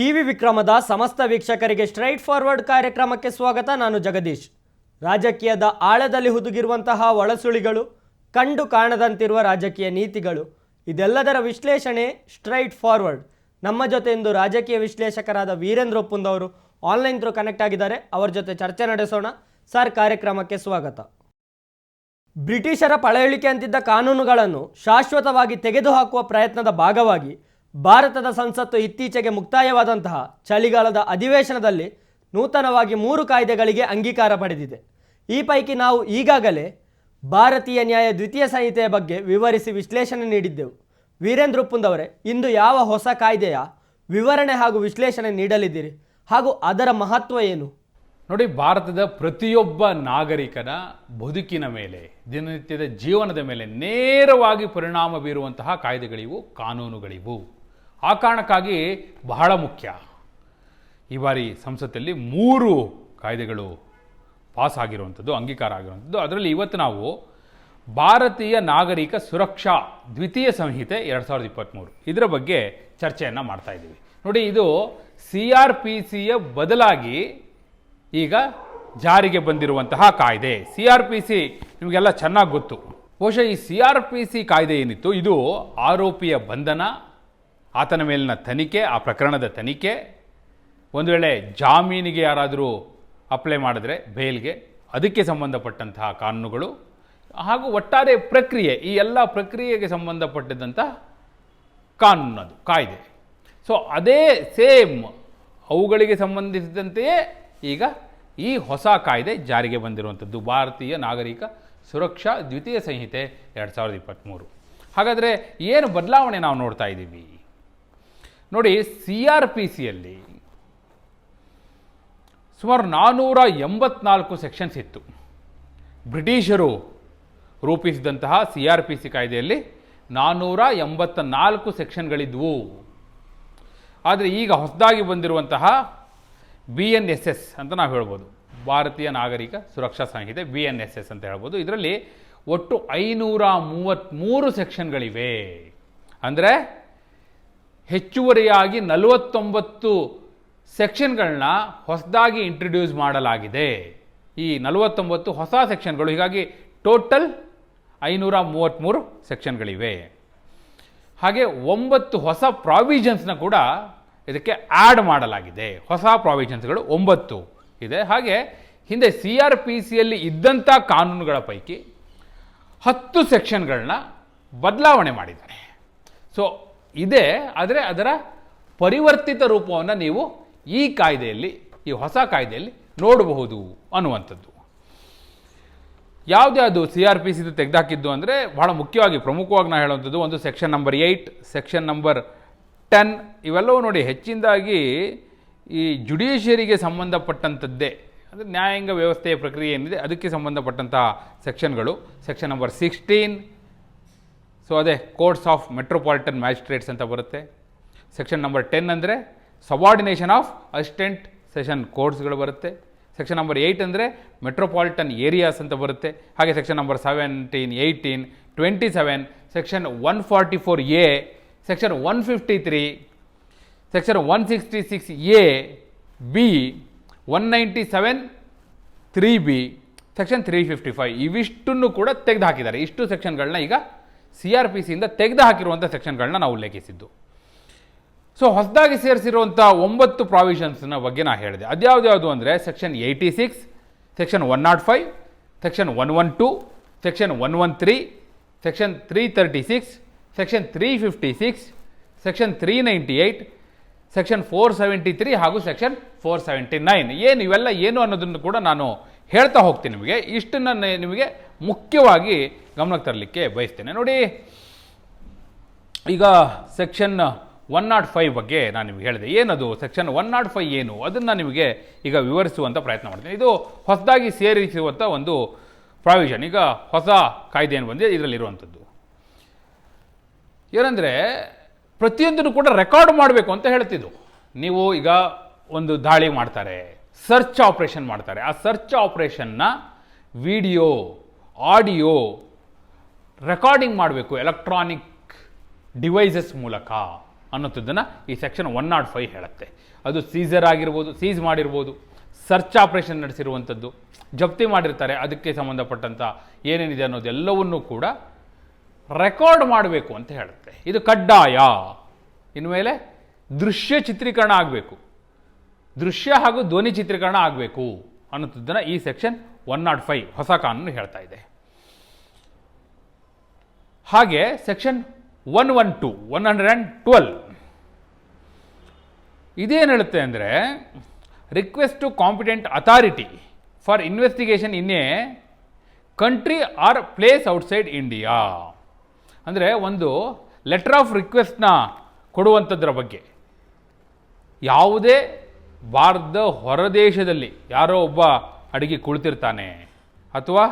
TV ವಿಕ್ರಮದ ಸಮಸ್ತ ವೀಕ್ಷಕರಿಗೆ straight forward ಕಾರ್ಯಕ್ರಮಕ್ಕೆ ಸ್ವಾಗತ. ನಾನು ಜಗದೀಶ್. ರಾಜಕೀಯದ ಆಳದಲ್ಲಿ ಹುದುಗಿರುವಂತಹ ಒಳಸುಳಿಗಳು, ಕಂಡು ಕಾಣದಂತಿರುವ ರಾಜಕೀಯ ನೀತಿಗಳು, ಇದೆಲ್ಲದರ ವಿಶ್ಲೇಷಣೆ ಸ್ಟ್ರೈಟ್ ಫಾರ್ವರ್ಡ್. ನಮ್ಮ ಜೊತೆ ಇಂದು ರಾಜಕೀಯ ವಿಶ್ಲೇಷಕರಾದ ವೀರೇಂದ್ರ ಒಪ್ಪುಂದವರು ಆನ್ಲೈನ್ ಥ್ರೂ ಕನೆಕ್ಟ್ ಆಗಿದ್ದಾರೆ. ಅವರ ಜೊತೆ ಚರ್ಚೆ ನಡೆಸೋಣ. ಸರ್, ಕಾರ್ಯಕ್ರಮಕ್ಕೆ ಸ್ವಾಗತ. ಬ್ರಿಟಿಷರ ಪಳೆಯುಳಿಕೆ ಅಂತಿದ್ದ ಕಾನೂನುಗಳನ್ನು ಶಾಶ್ವತವಾಗಿ ತೆಗೆದುಹಾಕುವ ಪ್ರಯತ್ನದ ಭಾಗವಾಗಿ ಭಾರತದ ಸಂಸತ್ತು ಇತ್ತೀಚೆಗೆ ಮುಕ್ತಾಯವಾದಂತಹ ಚಳಿಗಾಲದ ಅಧಿವೇಶನದಲ್ಲಿ ನೂತನವಾಗಿ ಮೂರು ಕಾಯ್ದೆಗಳಿಗೆ ಅಂಗೀಕಾರ ಪಡೆದಿದೆ. ಈ ಪೈಕಿ ನಾವು ಈಗಾಗಲೇ ಭಾರತೀಯ ನ್ಯಾಯ ದ್ವಿತೀಯ ಸಂಹಿತೆಯ ಬಗ್ಗೆ ವಿವರಿಸಿ ವಿಶ್ಲೇಷಣೆ ನೀಡಿದ್ದೆವು. ವೀರೇಂದ್ರ ಉಪ್ಪುಂದವರೇ ಇಂದು ಯಾವ ಹೊಸ ಕಾಯ್ದೆಯ ವಿವರಣೆ ಹಾಗೂ ವಿಶ್ಲೇಷಣೆ ನೀಡಲಿದ್ದೀರಿ? ಹಾಗೂ ಅದರ ಮಹತ್ವ ಏನು? ನೋಡಿ, ಭಾರತದ ಪ್ರತಿಯೊಬ್ಬ ನಾಗರಿಕನ ಬದುಕಿನ ಮೇಲೆ, ದಿನನಿತ್ಯದ ಜೀವನದ ಮೇಲೆ ನೇರವಾಗಿ ಪರಿಣಾಮ ಬೀರುವಂತಹ ಕಾಯ್ದೆಗಳಿವು, ಕಾನೂನುಗಳಿವು. ಆ ಕಾರಣಕ್ಕಾಗಿ ಬಹಳ ಮುಖ್ಯ. ಈ ಬಾರಿ ಸಂಸತ್ತಲ್ಲಿ ಮೂರು ಕಾಯ್ದೆಗಳು ಪಾಸ್ ಆಗಿರುವಂಥದ್ದು, ಅಂಗೀಕಾರ ಆಗಿರುವಂಥದ್ದು. ಅದರಲ್ಲಿ ಇವತ್ತು ನಾವು ಭಾರತೀಯ ನಾಗರಿಕ ಸುರಕ್ಷಾ ದ್ವಿತೀಯ ಸಂಹಿತೆ ಎರಡು ಸಾವಿರದ ಇಪ್ಪತ್ತ್ಮೂರು ಇದರ ಬಗ್ಗೆ ಚರ್ಚೆಯನ್ನು ಮಾಡ್ತಾ ಇದ್ದೀವಿ. ನೋಡಿ, ಇದು ಸಿ ಆರ್ ಪಿ ಸಿಯ ಬದಲಾಗಿ ಈಗ ಜಾರಿಗೆ ಬಂದಿರುವಂತಹ ಕಾಯ್ದೆ. ಸಿ ಆರ್ ಪಿ ಸಿ ನಿಮಗೆಲ್ಲ ಚೆನ್ನಾಗಿ ಗೊತ್ತು. ಬಹುಶಃ ಈ ಸಿ ಆರ್ ಪಿ ಸಿ ಕಾಯ್ದೆ ಏನಿತ್ತು? ಇದು ಆರೋಪಿಯ ಬಂಧನ ಆತನ ಮೇಲಿನ ತನಿಖೆ, ಆ ಪ್ರಕರಣದ ತನಿಖೆ. ಒಂದು ವೇಳೆ ಜಾಮೀನಿಗೆ ಯಾರಾದರೂ ಅಪ್ಲೈ ಮಾಡಿದ್ರೆ ಬೇಲ್ಗೆ ಅದಕ್ಕೆ ಸಂಬಂಧಪಟ್ಟಂತಹ ಕಾನೂನುಗಳು ಹಾಗೂ ಒಟ್ಟಾರೆ ಪ್ರಕ್ರಿಯೆ, ಈ ಎಲ್ಲ ಪ್ರಕ್ರಿಯೆಗೆ ಸಂಬಂಧಪಟ್ಟಿದ್ದಂಥ ಕಾನೂನು ಅದು, ಕಾಯ್ದೆ. ಸೊ ಅದೇ ಸೇಮ್ ಅವುಗಳಿಗೆ ಸಂಬಂಧಿಸಿದಂತೆಯೇ ಈಗ ಈ ಹೊಸ ಕಾಯ್ದೆ ಜಾರಿಗೆ ಬಂದಿರುವಂಥದ್ದು. ಭಾರತೀಯ ನಾಗರಿಕ ಸುರಕ್ಷಾ ದ್ವಿತೀಯ ಸಂಹಿತೆ ಎರಡು ಸಾವಿರದ ಇಪ್ಪತ್ತ್ಮೂರು ಹಾಗಾದರೆ ಏನು ಬದಲಾವಣೆ ನಾವು ನೋಡ್ತಾ ಇದ್ದೀವಿ? ನೋಡಿ ಸಿ ಆರ್ ಪಿ ಸಿಯಲ್ಲಿ ಸುಮಾರು ನಾನ್ನೂರ ಎಂಬತ್ನಾಲ್ಕು ಸೆಕ್ಷನ್ಸ್ ಇತ್ತು. ಬ್ರಿಟಿಷರು ರೂಪಿಸಿದಂತಹ ಸಿ ಆರ್ ಪಿ ಸಿ ಕಾಯ್ದೆಯಲ್ಲಿ ನಾನ್ನೂರ ಎಂಬತ್ತ ನಾಲ್ಕು ಸೆಕ್ಷನ್ಗಳಿದ್ವು ಆದರೆ ಈಗ ಹೊಸದಾಗಿ ಬಂದಿರುವಂತಹ ಬಿ ಎನ್ ಎಸ್ ಎಸ್ ಅಂತ ನಾವು ಹೇಳ್ಬೋದು. ಭಾರತೀಯ ನಾಗರಿಕ ಸುರಕ್ಷಾ ಸಂಹಿತೆ ಬಿ ಎನ್ ಎಸ್ ಎಸ್ ಅಂತ ಹೇಳ್ಬೋದು. ಇದರಲ್ಲಿ ಒಟ್ಟು ಐನೂರ ಮೂವತ್ತ್ಮೂರು ಸೆಕ್ಷನ್ಗಳಿವೆ ಅಂದರೆ ಹೆಚ್ಚುವರಿಯಾಗಿ ನಲವತ್ತೊಂಬತ್ತು ಸೆಕ್ಷನ್ಗಳನ್ನ ಹೊಸದಾಗಿ ಇಂಟ್ರಡ್ಯೂಸ್ ಮಾಡಲಾಗಿದೆ. ಈ ನಲವತ್ತೊಂಬತ್ತು ಹೊಸ ಸೆಕ್ಷನ್ಗಳು ಹೀಗಾಗಿ ಟೋಟಲ್ ಐನೂರ ಮೂವತ್ತ್ಮೂರು ಸೆಕ್ಷನ್ಗಳಿವೆ. ಹಾಗೆ ಒಂಬತ್ತು ಹೊಸ ಪ್ರಾವಿಷನ್ಸ್ನ ಕೂಡ ಇದಕ್ಕೆ ಆ್ಯಡ್ ಮಾಡಲಾಗಿದೆ. ಹೊಸ ಪ್ರಾವಿಷನ್ಸ್ಗಳು ಒಂಬತ್ತು ಇದೆ. ಹಾಗೆ ಹಿಂದೆ ಸಿ ಆರ್ ಪಿ ಸಿಯಲ್ಲಿ ಇದ್ದಂಥ ಕಾನೂನುಗಳ ಪೈಕಿ ಹತ್ತು ಸೆಕ್ಷನ್ಗಳನ್ನ ಬದಲಾವಣೆ ಮಾಡಿದ್ದಾರೆ. ಸೊ ಇದೆ, ಆದರೆ ಅದರ ಪರಿವರ್ತಿತ ರೂಪವನ್ನು ನೀವು ಈ ಕಾಯ್ದೆಯಲ್ಲಿ, ಈ ಹೊಸ ಕಾಯ್ದೆಯಲ್ಲಿ ನೋಡಬಹುದು ಅನ್ನುವಂಥದ್ದು. ಯಾವುದ್ಯಾವುದು ಸಿ ಆರ್ ಪಿ ಸಿದು ತೆಗೆದಾಕಿದ್ದು ಅಂದರೆ ಬಹಳ ಮುಖ್ಯವಾಗಿ, ಪ್ರಮುಖವಾಗಿ ನಾನು ಹೇಳುವಂಥದ್ದು ಒಂದು section number eight section number ten ಇವೆಲ್ಲವೂ ನೋಡಿ ಹೆಚ್ಚಿನದಾಗಿ ಈ ಜುಡಿಷಿಯರಿಗೆ ಸಂಬಂಧಪಟ್ಟಂಥದ್ದೇ. ಅಂದರೆ ನ್ಯಾಯಾಂಗ ವ್ಯವಸ್ಥೆಯ ಪ್ರಕ್ರಿಯೆ ಏನಿದೆ, ಅದಕ್ಕೆ ಸಂಬಂಧಪಟ್ಟಂತಹ ಸೆಕ್ಷನ್ಗಳು ಸೆಕ್ಷನ್ ನಂಬರ್ ಸಿಕ್ಸ್ಟೀನ್ ಸೊ ಅದೇ ಕೋರ್ಟ್ಸ್ ಆಫ್ ಮೆಟ್ರೋಪಾಲಿಟನ್ ಮ್ಯಾಜಿಸ್ಟ್ರೇಟ್ಸ್ ಅಂತ ಬರುತ್ತೆ. ಸೆಕ್ಷನ್ ನಂಬರ್ ಟೆನ್ ಅಂದರೆ ಸಬಾರ್ಡಿನೇಷನ್ ಆಫ್ ಅಸಿಸ್ಟೆಂಟ್ ಸೆಷನ್ ಕೋರ್ಟ್ಸ್ಗಳು ಬರುತ್ತೆ. ಸೆಕ್ಷನ್ ನಂಬರ್ ಏಯ್ಟ್ ಅಂದರೆ ಮೆಟ್ರೋಪಾಲಿಟನ್ ಏರಿಯಾಸ್ ಅಂತ ಬರುತ್ತೆ. ಹಾಗೆ section number seventeen eighteen twenty seven section one forty four A section one fifty three section one sixty six A B one ninety seven three B section three fifty five ಇವಿಷ್ಟನ್ನು ಕೂಡ ತೆಗೆದು ಹಾಕಿದ್ದಾರೆ. ಇಷ್ಟು ಸೆಕ್ಷನ್ಗಳನ್ನ ಈಗ C R P ಸಿಯಿಂದ ತೆಗೆದು ಹಾಕಿರುವಂಥ ಸೆಕ್ಷನ್ಗಳನ್ನ ನಾವು ಉಲ್ಲೇಖಿಸಿದ್ದು. So, ಹೊಸದಾಗಿ ಸೇರಿಸಿರುವಂಥ ಒಂಬತ್ತು ಪ್ರಾವಿಷನ್ಸ್ನ ಬಗ್ಗೆ ನಾನು ಹೇಳಿದೆ. ಅದ್ಯಾವ್ದ್ಯಾವುದು ಅಂದರೆ section eighty six, section one naught five, section one one two, section one one three, section three thirty six, section three fifty six, section three ninety eight section four seventy three ಹಾಗೂ section four seventy nine. ಏನು ಇವೆಲ್ಲ ಏನು ಅನ್ನೋದನ್ನು ಕೂಡ ನಾನು ಹೇಳ್ತಾ ಹೋಗ್ತೀನಿ ನಿಮಗೆ. ಇಷ್ಟನ್ನು ನಿಮಗೆ ಮುಖ್ಯವಾಗಿ ಗಮನಕ್ಕೆ ತರಲಿಕ್ಕೆ ಬಯಸ್ತೇನೆ. ನೋಡಿ, ಈಗ ಸೆಕ್ಷನ್ ಒನ್ ನಾಟ್ ಫೈವ್ ಬಗ್ಗೆ ನಾನು ನಿಮಗೆ ಹೇಳಿದೆ. ಏನದು? ಸೆಕ್ಷನ್ ಒನ್ ನಾಟ್ ಫೈವ್ ಏನು? ಅದನ್ನು ನಿಮಗೆ ಈಗ ವಿವರಿಸುವಂಥ ಪ್ರಯತ್ನ ಮಾಡ್ತೀನಿ. ಇದು ಹೊಸದಾಗಿ ಸೇರಿಸುವಂಥ ಒಂದು ಪ್ರಾವಿಷನ್ ಈಗ ಹೊಸ ಕಾಯ್ದೆ ಏನು ಬಂದಿದೆ ಇದರಲ್ಲಿರುವಂಥದ್ದು ಏನಂದರೆ, ಪ್ರತಿಯೊಂದನ್ನು ಕೂಡ ರೆಕಾರ್ಡ್ ಮಾಡಬೇಕು ಅಂತ ಹೇಳ್ತಿದ್ದು. ನೀವು ಈಗ ಒಂದು ದಾಳಿ ಮಾಡ್ತಾರೆ ಸರ್ಚ್ ಆಪರೇಷನ್ ಮಾಡ್ತಾರೆ. ಆ ಸರ್ಚ್ ಆಪ್ರೇಷನ್ನ ವಿಡಿಯೋ ಆಡಿಯೋ ರೆಕಾರ್ಡಿಂಗ್ ಮಾಡಬೇಕು ಎಲೆಕ್ಟ್ರಾನಿಕ್ ಡಿವೈಸಸ್ ಮೂಲಕ ಅನ್ನೋಂಥದ್ದನ್ನು ಈ ಸೆಕ್ಷನ್ ಒನ್ ನಾಟ್ ಫೈವ್ ಹೇಳುತ್ತೆ. ಅದು ಸೀಸರ್ ಆಗಿರ್ಬೋದು ಸೀಸ್ ಮಾಡಿರ್ಬೋದು ಸರ್ಚ್ ಆಪರೇಷನ್ ನಡೆಸಿರುವಂಥದ್ದು, ಜಪ್ತಿ ಮಾಡಿರ್ತಾರೆ. ಅದಕ್ಕೆ ಸಂಬಂಧಪಟ್ಟಂಥ ಏನೇನಿದೆ ಅನ್ನೋದೆಲ್ಲವನ್ನೂ ಕೂಡ ರೆಕಾರ್ಡ್ ಮಾಡಬೇಕು ಅಂತ ಹೇಳುತ್ತೆ. ಇದು ಕಡ್ಡಾಯ. ಇನ್ಮೇಲೆ ದೃಶ್ಯ ಚಿತ್ರೀಕರಣ ಆಗಬೇಕು. ದೃಶ್ಯ ಹಾಗೂ ಧ್ವನಿ ಚಿತ್ರೀಕರಣ ಆಗಬೇಕು. ಅನ್ನೋದನ್ನು ಈ ಸೆಕ್ಷನ್ ಒನ್ ನಾಟ್ ಫೈವ್ ಹೊಸ ಕಾನೂನು ಹೇಳ್ತಾ ಇದೆ. ಹಾಗೆ section one one two one hundred and twelve ಇದೇನು ಹೇಳುತ್ತೆ ಅಂದರೆ request to competent authority for investigation in a country or place outside India ಅಂದರೆ ಒಂದು ಲೆಟರ್ ಆಫ್ ರಿಕ್ವೆಸ್ಟ್ನ ಕೊಡುವಂಥದ್ರ ಬಗ್ಗೆ. ಯಾವುದೇ ಭಾರತದ ಹೊರದೇಶದಲ್ಲಿ ಯಾರೋ ಒಬ್ಬ ಅಡುಗೆ ಕುಳಿತಿರ್ತಾನೆ ಅಥವಾ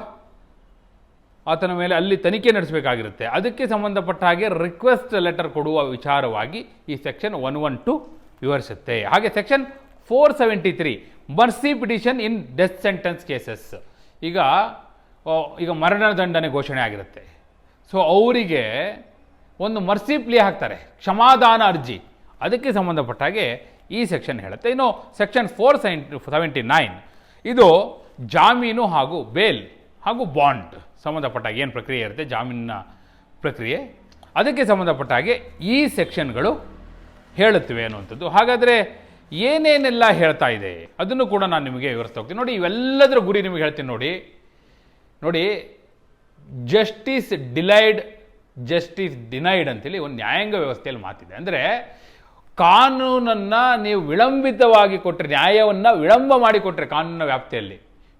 ಆತನ ಮೇಲೆ ಅಲ್ಲಿ ತನಿಖೆ ನಡೆಸಬೇಕಾಗಿರುತ್ತೆ. ಅದಕ್ಕೆ ಸಂಬಂಧಪಟ್ಟ ಹಾಗೆ ರಿಕ್ವೆಸ್ಟ್ ಲೆಟರ್ ಕೊಡುವ ವಿಚಾರವಾಗಿ ಈ ಸೆಕ್ಷನ್ ಒನ್ ಒನ್ ಟು ವಿವರಿಸುತ್ತೆ. ಹಾಗೆ section four seventy three mercy petition in death sentence cases ಈಗ ಈಗ ಈಗ ಮರಣದಂಡನೆ ಘೋಷಣೆ ಆಗಿರುತ್ತೆ. ಸೊ ಅವರಿಗೆ ಒಂದು ಮರ್ಸಿ ಪ್ಲೇ ಹಾಕ್ತಾರೆ. ಕ್ಷಮಾದಾನ ಅರ್ಜಿ. ಅದಕ್ಕೆ ಸಂಬಂಧಪಟ್ಟ ಹಾಗೆ ಈ ಸೆಕ್ಷನ್ ಹೇಳುತ್ತೆ. ಇನ್ನು ಸೆಕ್ಷನ್ ಫೋರ್ ಸೆವೆಂಟಿ ನೈನ್ ಇದು ಜಾಮೀನು ಹಾಗೂ ಬೇಲ್ ಹಾಗೂ ಬಾಂಡ್ ಸಂಬಂಧಪಟ್ಟ ಏನು ಪ್ರಕ್ರಿಯೆ ಇರುತ್ತೆ? ಜಾಮೀನಿನ ಪ್ರಕ್ರಿಯೆ. ಅದಕ್ಕೆ ಸಂಬಂಧಪಟ್ಟ ಹಾಗೆ ಈ ಸೆಕ್ಷನ್ಗಳು ಹೇಳುತ್ತವೆ ಅನ್ನುವಂಥದ್ದು. ಹಾಗಾದರೆ ಏನೇನೆಲ್ಲ ಹೇಳ್ತಾ ಇದೆ? ಅದನ್ನು ಕೂಡ ನಾನು ನಿಮಗೆ ವಿವರಿಸ್ತಾ ಹೋಗ್ತೀನಿ. ನೋಡಿ, ಇವೆಲ್ಲದರ ಗುರಿ ನಿಮಗೆ ಹೇಳ್ತೀನಿ ನೋಡಿ. ನೋಡಿ ಜಸ್ಟಿಸ್ ಡಿಲೈಡ್ ಜಸ್ಟಿಸ್ ಡಿನೈಡ್ ಅಂತೇಳಿ ಒಂದು ನ್ಯಾಯಾಂಗ ವ್ಯವಸ್ಥೆಯಲ್ಲಿ ಮಾತಿದೆ. ಅಂದರೆ ಕಾನೂನನ್ನು ನೀವು ವಿಳಂಬಿತವಾಗಿ ಕೊಟ್ಟರೆ ನ್ಯಾಯವನ್ನು ವಿಳಂಬ ಮಾಡಿಕೊಟ್ರೆ ಕಾನೂನಿನ ವ್ಯಾಪ್ತಿಯಲ್ಲಿ.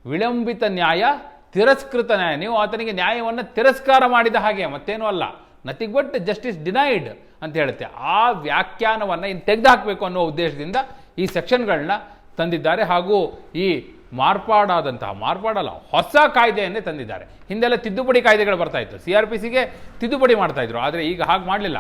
ವಿಳಂಬಿತ ನ್ಯಾಯ, ತಿರಸ್ಕೃತ ನ್ಯಾಯ. ನೀವು ಆತನಿಗೆ ನ್ಯಾಯವನ್ನು ತಿರಸ್ಕಾರ ಮಾಡಿದ ಹಾಗೆ, ಮತ್ತೇನೂ ಅಲ್ಲ. ನಥಿಂಗ್ ಬಟ್ ಜಸ್ಟಿಸ್ ಡಿನೈಡ್ ಅಂತ ಹೇಳುತ್ತೆ. ಆ ವ್ಯಾಖ್ಯಾನವನ್ನು ಇನ್ನು ತೆಗೆದುಹಾಕಬೇಕು ಅನ್ನೋ ಉದ್ದೇಶದಿಂದ ಈ ಸೆಕ್ಷನ್ಗಳನ್ನ ತಂದಿದ್ದಾರೆ ಹಾಗೂ ಈ ಮಾರ್ಪಾಡಾದಂತಹ, ಮಾರ್ಪಾಡಲ್ಲ, ಹೊಸ ಕಾಯ್ದೆಯನ್ನೇ ತಂದಿದ್ದಾರೆ. ಹಿಂದೆಲ್ಲ ತಿದ್ದುಪಡಿ ಕಾಯ್ದೆಗಳು ಬರ್ತಾ ಇತ್ತು. ಸಿ ಆರ್ ಪಿ ಸಿಗೆ ತಿದ್ದುಪಡಿ ಮಾಡ್ತಾ ಇದ್ರು. ಆದರೆ ಈಗ ಹಾಗೆ ಮಾಡಲಿಲ್ಲ.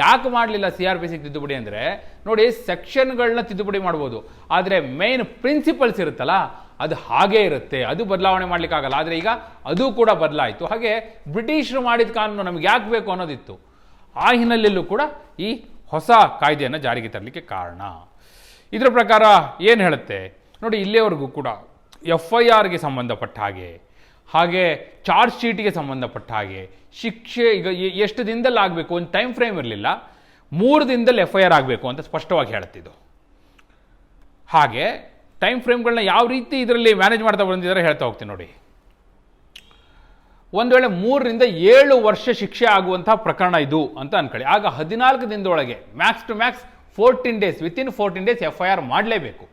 ಯಾಕೆ ಮಾಡಲಿಲ್ಲ ಸಿ ಆರ್ ಪಿ ಸಿ ತಿದ್ದುಪಡಿ ಅಂದರೆ, ನೋಡಿ ಸೆಕ್ಷನ್ಗಳನ್ನ ತಿದ್ದುಪಡಿ ಮಾಡ್ಬೋದು. ಆದರೆ ಮೇನ್ ಪ್ರಿನ್ಸಿಪಲ್ಸ್ ಇರುತ್ತಲ್ಲ, ಅದು ಹಾಗೇ ಇರುತ್ತೆ. ಅದು ಬದಲಾವಣೆ ಮಾಡಲಿಕ್ಕಾಗಲ್ಲ. ಆದರೆ ಈಗ ಅದು ಕೂಡ ಬದಲಾಯಿತು. ಹಾಗೆ ಬ್ರಿಟಿಷರು ಮಾಡಿದ ಕಾನೂನು ನಮ್ಗೆ ಯಾಕೆ ಬೇಕು ಅನ್ನೋದಿತ್ತು. ಆ ಹಿನ್ನೆಲೆಯಲ್ಲೂ ಕೂಡ ಈ ಹೊಸ ಕಾಯ್ದೆಯನ್ನು ಜಾರಿಗೆ ತರಲಿಕ್ಕೆ ಕಾರಣ. ಇದರ ಪ್ರಕಾರ ಏನು ಹೇಳುತ್ತೆ? ನೋಡಿ ಇಲ್ಲಿಯವರೆಗೂ ಕೂಡ ಎಫ್ ಐ ಆರ್ಗೆ ಸಂಬಂಧಪಟ್ಟ ಹಾಗೆ ಹಾಗೆ ಚಾರ್ಜ್ ಶೀಟಿಗೆ ಸಂಬಂಧಪಟ್ಟ ಹಾಗೆ ಶಿಕ್ಷೆ ಈಗ ಎಷ್ಟು ದಿನದಲ್ಲಿ ಆಗಬೇಕು ಒಂದು ಟೈಮ್ ಫ್ರೇಮ್ ಇರಲಿಲ್ಲ. ಮೂರು ದಿನದಲ್ಲಿ ಎಫ್ ಐ ಆರ್ ಆಗಬೇಕು ಅಂತ ಸ್ಪಷ್ಟವಾಗಿ ಹೇಳ್ತಿದ್ದು ಹಾಗೆ ಟೈಮ್ ಫ್ರೇಮ್ಗಳನ್ನ ಯಾವ ರೀತಿ ಇದರಲ್ಲಿ ಮ್ಯಾನೇಜ್ ಮಾಡ್ತಾ ಬಂದಿದ್ದಾರೆ ಹೇಳ್ತಾ ಹೋಗ್ತೀನಿ ನೋಡಿ. ಒಂದು ವೇಳೆ ಮೂರರಿಂದ ಏಳು ವರ್ಷ ಶಿಕ್ಷೆ ಆಗುವಂಥ ಪ್ರಕರಣ ಇದು ಅಂತ ಅನ್ಕೊಳ್ಳಿ. ಆಗ ಹದಿನಾಲ್ಕು ದಿನದೊಳಗೆ max to max fourteen days within fourteen days F I R ಮಾಡಲೇಬೇಕು.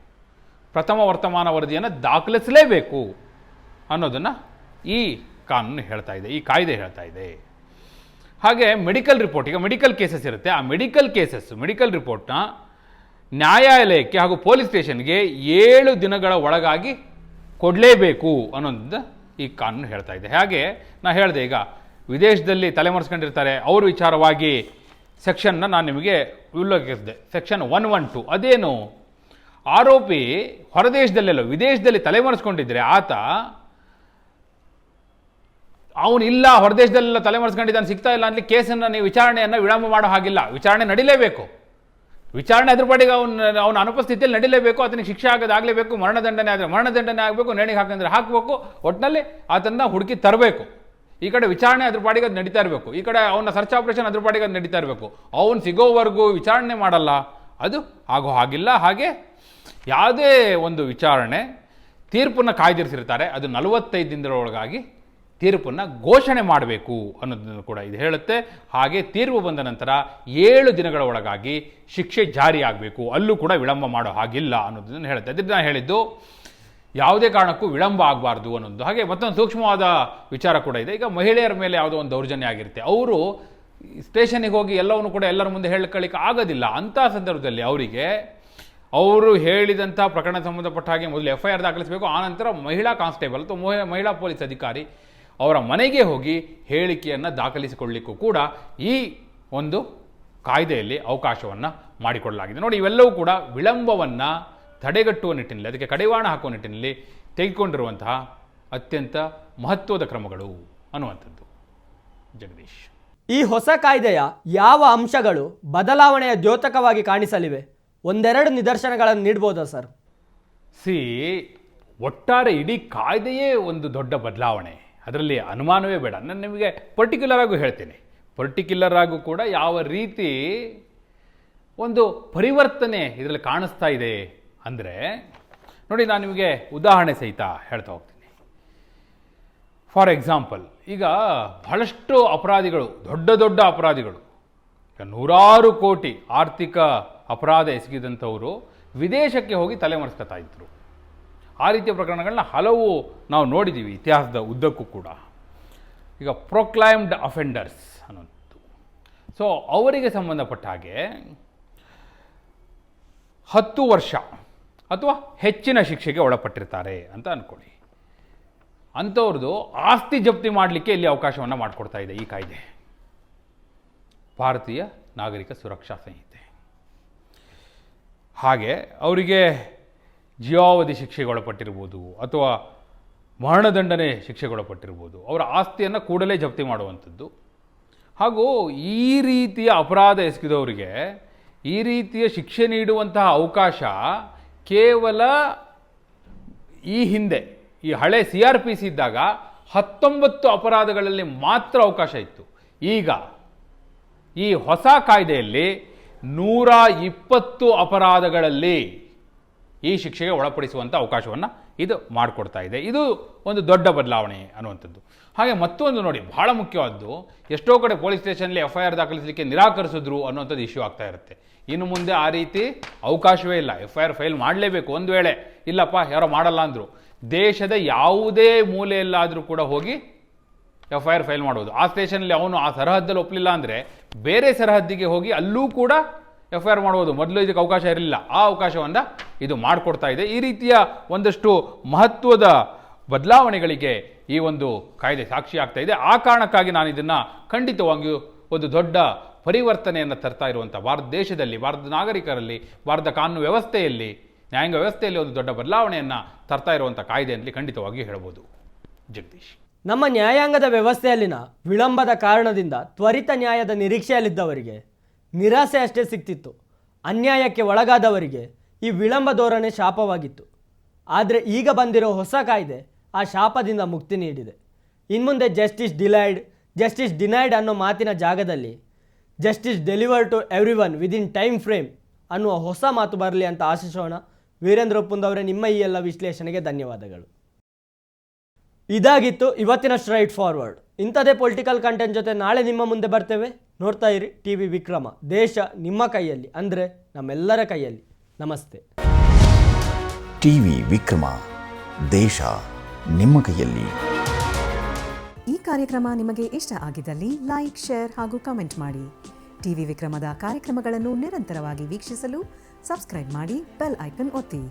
ಪ್ರಥಮ ವರ್ತಮಾನ ವರದಿಯನ್ನು ದಾಖಲಿಸಲೇಬೇಕು ಅನ್ನೋದನ್ನು ಈ ಕಾನೂನು ಹೇಳ್ತಾ ಇದೆ, ಈ ಕಾಯ್ದೆ ಹೇಳ್ತಾ ಇದೆ. ಹಾಗೆ ಮೆಡಿಕಲ್ ರಿಪೋರ್ಟ್, ಈಗ ಮೆಡಿಕಲ್ ಕೇಸಸ್ ಇರುತ್ತೆ. ಆ ಮೆಡಿಕಲ್ ಕೇಸಸ್, ಮೆಡಿಕಲ್ ರಿಪೋರ್ಟ್ನ ನ್ಯಾಯಾಲಯಕ್ಕೆ ಹಾಗೂ ಪೊಲೀಸ್ ಸ್ಟೇಷನ್ಗೆ ಏಳು ದಿನಗಳ ಒಳಗಾಗಿ ಕೊಡಲೇಬೇಕು ಅನ್ನೋದು ಈ ಕಾನೂನು ಹೇಳ್ತಾ ಇದೆ. ಹಾಗೆ ನಾ ಹೇಳಿದೆ, ಈಗ ವಿದೇಶದಲ್ಲಿ ತಲೆಮರೆಸ್ಕೊಂಡಿರ್ತಾರೆ, ಅವ್ರ ವಿಚಾರವಾಗಿ ಸೆಕ್ಷನ್ನ ನಾನು ನಿಮಗೆ ಉಲ್ಲೇಖಿಸಿದೆ. ಸೆಕ್ಷನ್ ಒನ್ ಒನ್ ಟು, ಅದೇನು? ಆರೋಪಿ ಹೊರದೇಶದಲ್ಲೆಲ್ಲ, ವಿದೇಶದಲ್ಲಿ ತಲೆಮರೆಸ್ಕೊಂಡಿದ್ದರೆ ಆತ ಅವನು ಇಲ್ಲ, ಹೊರದೇಶದಲ್ಲೆಲ್ಲ ತಲೆಮರೆಸ್ಕೊಂಡಿದ್ದಾನೆ ಸಿಗ್ತಾ ಇಲ್ಲ ಅಲ್ಲಿ ಕೇಸನ್ನು ನೀವು ವಿಚಾರಣೆಯನ್ನು ವಿಳಂಬ ಮಾಡೋ ಹಾಗಿಲ್ಲ. ವಿಚಾರಣೆ ನಡಿಲೇಬೇಕು. ವಿಚಾರಣೆ ಅದ್ರ ಪಾಡಿಗೆ ಅವನ ಅವನ ಅನುಪಸ್ಥಿತಿಯಲ್ಲಿ ನಡಿಲೇಬೇಕು, ಆತನಿಗೆ ಶಿಕ್ಷೆ ಆಗೋದಾಗಲೇಬೇಕು ಮರಣದಂಡನೆ ಆದರೆ ಮರಣದಂಡನೆ ಆಗಬೇಕು, ನೇಣಿಗೆ ಹಾಕಂದ್ರೆ ಹಾಕಬೇಕು ಒಟ್ಟಿನಲ್ಲಿ ಆತನ ಹುಡುಕಿ ತರಬೇಕು. ಈ ಕಡೆ ವಿಚಾರಣೆ ಅದ್ರ ಪಾಡಿಗೆ ಅದು ನಡೀತಾ ಇರಬೇಕು. ಈ ಕಡೆ ಅವನ ಸರ್ಚ್ ಆಪರೇಷನ್ ಅದ್ರ ಪಾಡಿಗೆ ಅದು ನಡೀತಾ ಇರಬೇಕು. ಅವನು ಸಿಗೋವರೆಗೂ ವಿಚಾರಣೆ ಮಾಡಲ್ಲ. ಅದು ಆಗೋ ಹಾಗಿಲ್ಲ. ಹಾಗೆ ಯಾವುದೇ ಒಂದು ವಿಚಾರಣೆ ತೀರ್ಪನ್ನು ಕಾಯ್ದಿರಿಸಿರ್ತಾರೆ. ಅದು ನಲವತ್ತೈದು ದಿನದೊಳಗಾಗಿ ತೀರ್ಪನ್ನು ಘೋಷಣೆ ಮಾಡಬೇಕು ಅನ್ನೋದನ್ನು ಕೂಡ ಇದು ಹೇಳುತ್ತೆ. ಹಾಗೆ ತೀರ್ಪು ಬಂದ ನಂತರ ಏಳು ದಿನಗಳ ಒಳಗಾಗಿ ಶಿಕ್ಷೆ ಜಾರಿಯಾಗಬೇಕು ಅಲ್ಲೂ ಕೂಡ ವಿಳಂಬ ಮಾಡೋ ಹಾಗಿಲ್ಲ ಅನ್ನೋದನ್ನು ಹೇಳುತ್ತೆ. ಅದರಿಂದ ನಾನು ಹೇಳಿದ್ದು, ಯಾವುದೇ ಕಾರಣಕ್ಕೂ ವಿಳಂಬ ಆಗಬಾರ್ದು ಅನ್ನೋದು. ಹಾಗೆ ಮತ್ತೊಂದು ಸೂಕ್ಷ್ಮವಾದ ವಿಚಾರ ಕೂಡ ಇದೆ. ಈಗ ಮಹಿಳೆಯರ ಮೇಲೆ ಯಾವುದೋ ಒಂದು ದೌರ್ಜನ್ಯ ಆಗಿರುತ್ತೆ. ಅವರು ಸ್ಟೇಷನಿಗೆ ಹೋಗಿ ಎಲ್ಲವನ್ನು ಕೂಡ ಎಲ್ಲರ ಮುಂದೆ ಹೇಳ್ಕೊಳ್ಳಿಕ್ಕೆ ಆಗೋದಿಲ್ಲ. ಅಂಥ ಸಂದರ್ಭದಲ್ಲಿ ಅವರಿಗೆ ಅವರು ಹೇಳಿದಂಥ ಪ್ರಕರಣ ಸಂಬಂಧಪಟ್ಟ ಹಾಗೆ ಮೊದಲು ಎಫ್ ಐ ಆರ್ ದಾಖಲಿಸಬೇಕು ಆನಂತರ ಮಹಿಳಾ ಕಾನ್ಸ್ಟೇಬಲ್ ಅಥವಾ ಮಹಿಳಾ ಪೊಲೀಸ್ ಅಧಿಕಾರಿ ಅವರ ಮನೆಗೆ ಹೋಗಿ ಹೇಳಿಕೆಯನ್ನು ದಾಖಲಿಸಿಕೊಳ್ಳಿಕ್ಕೂ ಕೂಡ ಈ ಒಂದು ಕಾಯ್ದೆಯಲ್ಲಿ ಅವಕಾಶವನ್ನು ಮಾಡಿಕೊಡಲಾಗಿದೆ. ನೋಡಿ ಇವೆಲ್ಲವೂ ಕೂಡ ವಿಳಂಬವನ್ನು ತಡೆಗಟ್ಟುವ ನಿಟ್ಟಿನಲ್ಲಿ ಅದಕ್ಕೆ ಕಡಿವಾಣ ಹಾಕುವ ನಿಟ್ಟಿನಲ್ಲಿ ತೆಗೆದುಕೊಂಡಿರುವಂತಹ ಅತ್ಯಂತ ಮಹತ್ವದ ಕ್ರಮಗಳು ಅನ್ನುವಂಥದ್ದು. ಜಗದೀಶ್. ಈ ಹೊಸ ಕಾಯ್ದೆಯ ಯಾವ ಅಂಶಗಳು ಬದಲಾವಣೆಯ ದ್ಯೋತಕವಾಗಿ ಕಾಣಿಸಲಿವೆ? ಒಂದೆರಡು ನಿದರ್ಶನಗಳನ್ನು ನೀಡ್ಬೋದಾ ಸರ್? ಸಿ ಒಟ್ಟಾರೆ ಇಡೀ ಕಾಯ್ದೆಯೇ ಒಂದು ದೊಡ್ಡ ಬದಲಾವಣೆ. ಅದರಲ್ಲಿ ಅನುಮಾನವೇ ಬೇಡ. ನಾನು ನಿಮಗೆ ಪರ್ಟಿಕ್ಯುಲರ್ ಆಗೂ ಹೇಳ್ತೀನಿ. ಪರ್ಟಿಕ್ಯುಲರ್ ಆಗೂ ಕೂಡ ಯಾವ ರೀತಿ ಒಂದು ಪರಿವರ್ತನೆ ಇದರಲ್ಲಿ ಕಾಣಿಸ್ತಾ ಇದೆ ಅಂದರೆ, ನೋಡಿ ನಾನು ನಿಮಗೆ ಉದಾಹರಣೆ ಸಹಿತ ಹೇಳ್ತಾ ಹೋಗ್ತೀನಿ. ಫಾರ್ ಎಕ್ಸಾಂಪಲ್ ಈಗ ಬಹಳಷ್ಟು ಅಪರಾಧಿಗಳು, ದೊಡ್ಡ ದೊಡ್ಡ ಅಪರಾಧಿಗಳು ನೂರಾರು ಕೋಟಿ ಆರ್ಥಿಕ ಅಪರಾಧ ಎಸಗಿದಂಥವರು ವಿದೇಶಕ್ಕೆ ಹೋಗಿ ತಲೆಮರೆಸ್ಕೊತಾ ಇದ್ರು. ಆ ರೀತಿಯ ಪ್ರಕರಣಗಳನ್ನ ಹಲವು ನಾವು ನೋಡಿದ್ದೀವಿ ಇತಿಹಾಸದ ಉದ್ದಕ್ಕೂ ಕೂಡ. ಈಗ ಪ್ರೊಕ್ಲೈಮ್ಡ್ ಅಫೆಂಡರ್ಸ್ ಅನ್ನೋದು ಸೊ ಅವರಿಗೆ ಸಂಬಂಧಪಟ್ಟ ಹಾಗೆ ಹತ್ತು ವರ್ಷ ಅಥವಾ ಹೆಚ್ಚಿನ ಶಿಕ್ಷೆಗೆ ಒಳಪಟ್ಟಿರ್ತಾರೆ ಅಂತ ಅಂದ್ಕೊಳ್ಳಿ ಅಂಥವ್ರದ್ದು ಆಸ್ತಿ ಜಪ್ತಿ ಮಾಡಲಿಕ್ಕೆ ಇಲ್ಲಿ ಅವಕಾಶವನ್ನು ಮಾಡಿಕೊಡ್ತಾ ಇದೆ ಈ ಕಾಯ್ದೆ. ಭಾರತೀಯ ನಾಗರಿಕ ಸುರಕ್ಷಾ ಸಂಹಿತೆ. ಹಾಗೆ ಅವರಿಗೆ ಜೀವಾವಧಿ ಶಿಕ್ಷೆಗೊಳಪಟ್ಟಿರ್ಬೋದು ಅಥವಾ ಮರಣದಂಡನೆ ಶಿಕ್ಷೆಗೊಳಪಟ್ಟಿರ್ಬೋದು, ಅವರ ಆಸ್ತಿಯನ್ನು ಕೂಡಲೇ ಜಪ್ತಿ ಮಾಡುವಂಥದ್ದು. ಹಾಗೂ ಈ ರೀತಿಯ ಅಪರಾಧ ಎಸಗಿದವರಿಗೆ ಈ ರೀತಿಯ ಶಿಕ್ಷೆ ನೀಡುವಂತಹ ಅವಕಾಶ ಕೇವಲ ಈ ಹಿಂದೆ, ಈ ಹಳೆ ಸಿ ಆರ್ ಪಿ ಸಿ ಇದ್ದಾಗ ಹತ್ತೊಂಬತ್ತು ಅಪರಾಧಗಳಲ್ಲಿ ಮಾತ್ರ ಅವಕಾಶ ಇತ್ತು. ಈಗ ಈ ಹೊಸ ಕಾಯ್ದೆಯಲ್ಲಿ ನೂರ ಇಪ್ಪತ್ತು ಅಪರಾಧಗಳಲ್ಲಿ ಈ ಶಿಕ್ಷೆಗೆ ಒಳಪಡಿಸುವಂಥ ಅವಕಾಶವನ್ನು ಇದು ಮಾಡಿಕೊಡ್ತಾ ಇದೆ. ಇದು ಒಂದು ದೊಡ್ಡ ಬದಲಾವಣೆ ಅನ್ನುವಂಥದ್ದು. ಹಾಗೆ ಮತ್ತೊಂದು ನೋಡಿ, ಬಹಳ ಮುಖ್ಯವಾದ್ದು, ಎಷ್ಟೋ ಕಡೆ ಪೊಲೀಸ್ ಸ್ಟೇಷನಲ್ಲಿ ಎಫ್ ಐ ಆರ್ ದಾಖಲಿಸಲಿಕ್ಕೆ ನಿರಾಕರಿಸಿದ್ರು ಅನ್ನುವಂಥದ್ದು ಇಶ್ಯೂ ಆಗ್ತಾ ಇರುತ್ತೆ. ಇನ್ನು ಮುಂದೆ ಆ ರೀತಿ ಅವಕಾಶವೇ ಇಲ್ಲ. ಎಫ್ ಐ ಆರ್ ಫೈಲ್ ಮಾಡಲೇಬೇಕು ಒಂದು ವೇಳೆ. ಇಲ್ಲಪ್ಪ, ಯಾರೋ ಮಾಡಲ್ಲ ಅಂದರು. ದೇಶದ ಯಾವುದೇ ಮೂಲೆಯಲ್ಲಾದರೂ ಕೂಡ ಹೋಗಿ ಎಫ್ ಐ ಆರ್ ಫೈಲ್ ಮಾಡೋದು. ಆ ಸ್ಟೇಷನಲ್ಲಿ ಅವನು ಆ ಸರಹದ್ದಲ್ಲಿ ಒಪ್ಪಲಿಲ್ಲ ಅಂದರೆ ಬೇರೆ ಸರಹದ್ದಿಗೆ ಹೋಗಿ ಅಲ್ಲೂ ಕೂಡ ಎಫ್ ಐ ಆರ್ ಮಾಡ್ಬೋದು ಮೊದಲು ಇದಕ್ಕೆ ಅವಕಾಶ ಇರಲಿಲ್ಲ. ಆ ಅವಕಾಶವನ್ನು ಇದು ಮಾಡಿಕೊಡ್ತಾ ಇದೆ. ಈ ರೀತಿಯ ಒಂದಷ್ಟು ಮಹತ್ವದ ಬದಲಾವಣೆಗಳಿಗೆ ಈ ಒಂದು ಕಾಯ್ದೆ ಸಾಕ್ಷಿ ಆಗ್ತಾ ಇದೆ. ಆ ಕಾರಣಕ್ಕಾಗಿ ನಾನು ಇದನ್ನು ಖಂಡಿತವಾಗಿಯೂ ಒಂದು ದೊಡ್ಡ ಪರಿವರ್ತನೆಯನ್ನು ತರ್ತಾ ಇರುವಂಥ ಭಾರತ ದೇಶದಲ್ಲಿ ಭಾರತದ ನಾಗರಿಕರಲ್ಲಿ, ಭಾರತ ಕಾನೂನು ವ್ಯವಸ್ಥೆಯಲ್ಲಿ, ನ್ಯಾಯಾಂಗ ವ್ಯವಸ್ಥೆಯಲ್ಲಿ ಒಂದು ದೊಡ್ಡ ಬದಲಾವಣೆಯನ್ನು ತರ್ತಾ ಇರುವಂಥ ಕಾಯ್ದೆ ಅಂತಲೇ ಖಂಡಿತವಾಗಿಯೂ ಹೇಳ್ಬೋದು ಜಗದೀಶ್. ನಮ್ಮ ನ್ಯಾಯಾಂಗದ ವ್ಯವಸ್ಥೆಯಲ್ಲಿನ ವಿಳಂಬದ ಕಾರಣದಿಂದ ತ್ವರಿತ ನ್ಯಾಯದ ನಿರೀಕ್ಷೆಯಲ್ಲಿದ್ದವರಿಗೆ ನಿರಾಸೆ ಅಷ್ಟೇ ಸಿಕ್ತಿತ್ತು. ಅನ್ಯಾಯಕ್ಕೆ ಒಳಗಾದವರಿಗೆ ಈ ವಿಳಂಬ ಧೋರಣೆ ಶಾಪವಾಗಿತ್ತು. ಆದರೆ ಈಗ ಬಂದಿರೋ ಹೊಸ ಕಾಯ್ದೆ ಆ ಶಾಪದಿಂದ ಮುಕ್ತಿ ನೀಡಿದೆ. ಇನ್ಮುಂದೆ ಜಸ್ಟಿಸ್ ಡಿಲೈಡ್, ಜಸ್ಟಿಸ್ ಡಿನೈಡ್ ಅನ್ನೋ ಮಾತಿನ ಜಾಗದಲ್ಲಿ justice deliver to every one within time frame ಅನ್ನುವ ಹೊಸ ಮಾತು ಬರಲಿ ಅಂತ ಆಶಿಸೋಣ. ವೀರೇಂದ್ರ ಒಪ್ಪುಂದವರೇ ನಿಮ್ಮ ಈ ಎಲ್ಲ ವಿಶ್ಲೇಷಣೆಗೆ ಧನ್ಯವಾದಗಳು. ಇದಾಗಿತ್ತು ಇವತ್ತಿನ ಸ್ಟ್ರೈಟ್ ಫಾರ್ವರ್ಡ್ ಇಂಥದೇ ಪೊಲಿಟಿಕಲ್ ಕಂಟೆಂಟ್ ಜೊತೆ ನಾಳೆ ನಿಮ್ಮ ಮುಂದೆ ಬರ್ತೇವೆ. ನೋಡ್ತಾ ಇರಿ ಟಿ ವಿ ವಿಕ್ರಮ. ದೇಶ ನಿಮ್ಮ ಕೈಯಲ್ಲಿ ಅಂದರೆ ನಮ್ಮೆಲ್ಲರ ಕೈಯಲ್ಲಿ. ನಮಸ್ತೆ. T V Vikrama. ದೇಶ ನಿಮ್ಮ ಕೈಯಲ್ಲಿ. ಈ ಕಾರ್ಯಕ್ರಮ ನಿಮಗೆ ಇಷ್ಟ ಆಗಿದ್ದಲ್ಲಿ ಲೈಕ್ ಶೇರ್ ಹಾಗೂ ಕಮೆಂಟ್ ಮಾಡಿ. ಟಿ ವಿ ವಿಕ್ರಮದ ಕಾರ್ಯಕ್ರಮಗಳನ್ನು ನಿರಂತರವಾಗಿ ವೀಕ್ಷಿಸಲು ಸಬ್ಸ್ಕ್ರೈಬ್ ಮಾಡಿ ಬೆಲ್ ಐಕನ್ ಒತ್ತಿ.